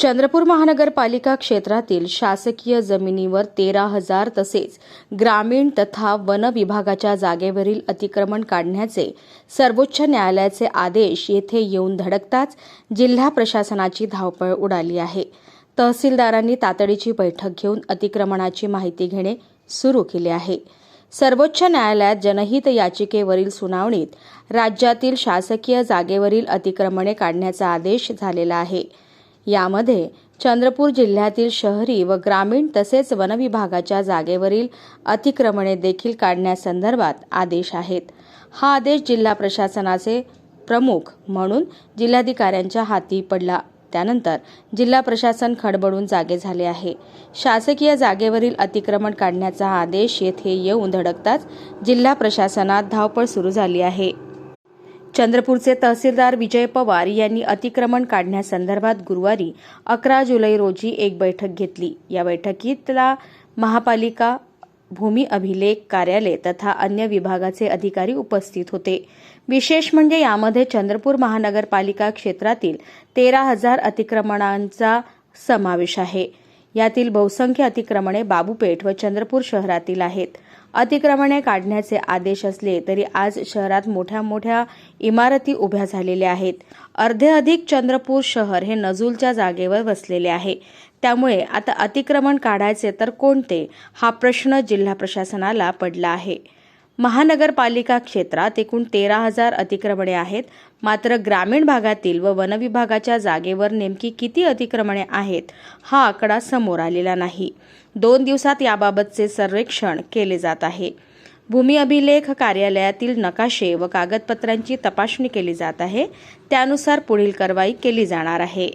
चंद्रपूर महानगरपालिका क्षेत्रातील शासकीय जमिनीवर तेरा हजार तसेच ग्रामीण तथा वन विभागाच्या जागेवरील अतिक्रमण काढण्याचे सर्वोच्च न्यायालयाचे आदेश येथे येऊन धडकताच जिल्हा प्रशासनाची धावपळ उडाली आहे. तहसीलदारांनी तातडीची बैठक घेऊन अतिक्रमणाची माहिती घेणे सुरू केले आहे. सर्वोच्च न्यायालयात जनहित याचिकेवरील सुनावणीत राज्यातील शासकीय जागेवरील अतिक्रमणे काढण्याचा आदेश झालेला आहे. यामध्ये चंद्रपूर जिल्ह्यातील शहरी व ग्रामीण तसेच वनविभागाच्या जागेवरील अतिक्रमणे देखील काढण्यासंदर्भात आदेश आहेत. हा आदेश जिल्हा प्रशासनाचे प्रमुख म्हणून जिल्हाधिकाऱ्यांच्या हाती पडला. त्यानंतर जिल्हा प्रशासन खडबडून जागे झाले आहे. शासकीय जागेवरील अतिक्रमण काढण्याचा आदेश येथे येऊन धडकताच जिल्हा प्रशासनात धावपळ सुरू झाली आहे. चंद्रपूरचे तहसीलदार विजय पवार यांनी अतिक्रमण काढण्यासंदर्भात गुरुवारी अकरा जुलै रोजी एक बैठक घेतली. या बैठकीतला महापालिका भूमी अभिलेख कार्यालय तथा अन्य विभागाचे अधिकारी उपस्थित होते. विशेष म्हणजे यामध्ये चंद्रपूर महानगरपालिका क्षेत्रातील तेरा हजार अतिक्रमणांचा समावेश आहे. यातील बहुसंख्य अतिक्रमणे बाबूपेठ व चंद्रपूर शहरातील आहेत. अतिक्रमणे काढण्याचे आदेश असले तरी आज शहरात मोठ्या मोठ्या इमारती उभ्या झालेल्या आहेत. अर्धे अधिक चंद्रपूर शहर हे नजूलच्या जागेवर वसलेले आहे. त्यामुळे आता अतिक्रमण काढायचे तर कोणते? हा प्रश्न जिल्हा प्रशासनाला पडला आहे. महानगरपालिका क्षेत्रात एकूण तेरा हजार अतिक्रमणे आहेत. मात्र ग्रामीण भागातील व वनविभागाच्या जागेवर नेमकी किती अतिक्रमणे आहेत हा आकडा समोर आलेला नाही. दोन दिवसात याबाबतचे सर्वेक्षण केले जात आहे. भूमी अभिलेख कार्यालयातील नकाशे व कागदपत्रांची तपासणी केली जात आहे. त्यानुसार पुढील कारवाई केली जाणार आहे.